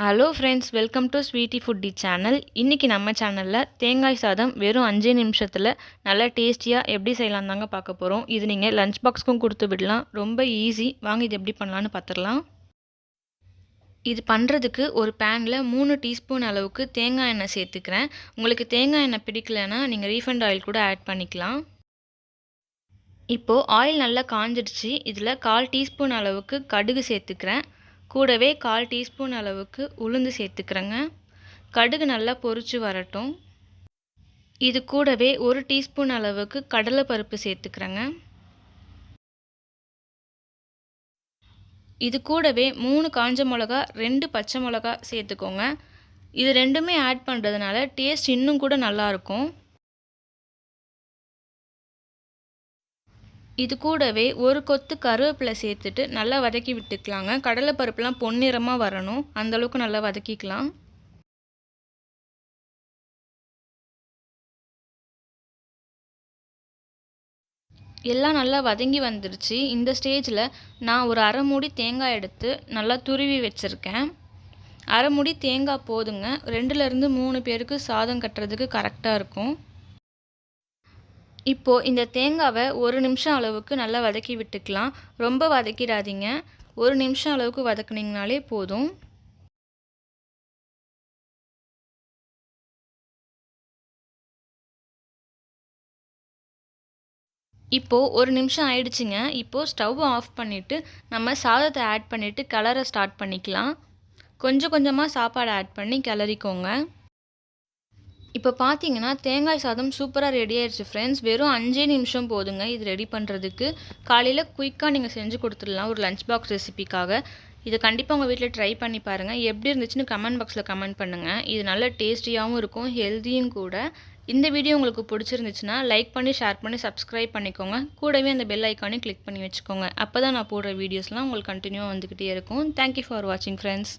Hello friends welcome to Sweety Footy channel இன்றைக்கி நம்ம சேனலில் தேங்காய் சாதம் வெறும் அஞ்சே நிமிஷத்தில் நல்லா டேஸ்டியாக எப்படி செய்யலாம் தாங்க பார்க்க போகிறோம் இது நீங்கள் லஞ்ச் பாக்ஸ்க்கும் கொடுத்து விடலாம். ரொம்ப ஈஸி வாங்க இது எப்படி பண்ணலான்னு பார்த்துடலாம். இது பண்ணுறதுக்கு ஒரு பேனில் மூணு டீஸ்பூன் அளவுக்கு தேங்காய் எண்ணெய் சேர்த்துக்கிறேன். உங்களுக்கு தேங்காய் எண்ணெய் பிடிக்கலன்னா நீங்கள் ரீஃபண்ட் ஆயில் கூட ஆட் பண்ணிக்கலாம். இப்போது ஆயில் நல்லா காஞ்சிடுச்சு. இதில் கால் டீஸ்பூன் அளவுக்கு கடுகு சேர்த்துக்கிறேன். கூடவே கால் டீஸ்பூன் அளவுக்கு உளுந்து சேர்த்துக்கிறேங்க. கடுகு நல்லா பொரிச்சு வரட்டும். இது கூடவே ஒரு டீஸ்பூன் அளவுக்கு கடலைப்பருப்பு சேர்த்துக்கிறேங்க. இது கூடவே மூணு காஞ்ச மிளகா ரெண்டு பச்சை மிளகா சேர்த்துக்கோங்க. இது ரெண்டுமே ஆட் பண்ணுறதுனால டேஸ்ட் இன்னும் கூட நல்லாயிருக்கும் இது கூடவே ஒரு கொத்து கருவேப்பிலை சேர்த்துட்டு நல்லா வதக்கி விட்டுக்கலாங்க. கடலைப்பருப்புலாம் பொன்னிறமாக வரணும். அந்தளவுக்கு நல்லா வதக்கிக்கலாம். எல்லாம் நல்லா வதங்கி வந்துருச்சு. இந்த ஸ்டேஜில் நான் ஒரு அரை மூடி தேங்காய் எடுத்து நல்லா துருவி வச்சுருக்கேன். அரை மூடி தேங்காய் போதுங்க. ரெண்டுலேருந்து மூணு பேருக்கு சாதம் கட்டுறதுக்கு கரெக்டாக இருக்கும். இப்போது இந்த தேங்காவை ஒரு நிமிஷம் அளவுக்கு நல்லா வதக்கி விட்டுக்கலாம். ரொம்ப வதக்கிடாதீங்க. ஒரு நிமிஷம் அளவுக்கு வதக்குனிங்கனாலே போதும். இப்போது ஒரு நிமிஷம் ஆயிடுச்சுங்க. இப்போது ஸ்டவ் ஆஃப் பண்ணிவிட்டு நம்ம சாதத்தை ஆட் பண்ணிவிட்டு கலரை ஸ்டார்ட் பண்ணிக்கலாம். கொஞ்சம் கொஞ்சமாக சாப்பாடு ஆட் பண்ணி கிளறிக்கோங்க. இப்போ பார்த்தீங்கன்னா தேங்காய் சாதம் சூப்பராக ரெடி ஆயிடுச்சு ஃப்ரெண்ட்ஸ் வெறும் அஞ்சே நிமிஷம் போதுங்க இது ரெடி பண்ணுறதுக்கு காலையில் குயிக்காக நீங்கள் செஞ்சு கொடுத்துடலாம் ஒரு லஞ்ச் பாக்ஸ் ரெசிபிக்காக இதை கண்டிப்பாக உங்கள் வீட்டில் ட்ரை பண்ணி பாருங்கள் எப்படி இருந்துச்சுன்னு கமெண்ட் பாக்ஸில் கமெண்ட் பண்ணுங்கள் இது நல்ல டேஸ்டியாகவும் இருக்கும் ஹெல்த்தியும் கூட. இந்த வீடியோ உங்களுக்கு பிடிச்சிருந்துச்சுன்னா லைக் பண்ணி ஷேர் பண்ணி சப்ஸ்கிரைப் பண்ணிக்கோங்க. கூடவே அந்த பெல் ஐக்கானையும் கிளிக் பண்ணி வச்சுக்கோங்க. அப்போ தான் நான் போடுற வீடியோஸ்லாம் உங்களுக்கு கண்டினியூவாக வந்துக்கிட்டே இருக்கும். தேங்க்யூ ஃபார் வாட்சிங் ஃப்ரெண்ட்ஸ்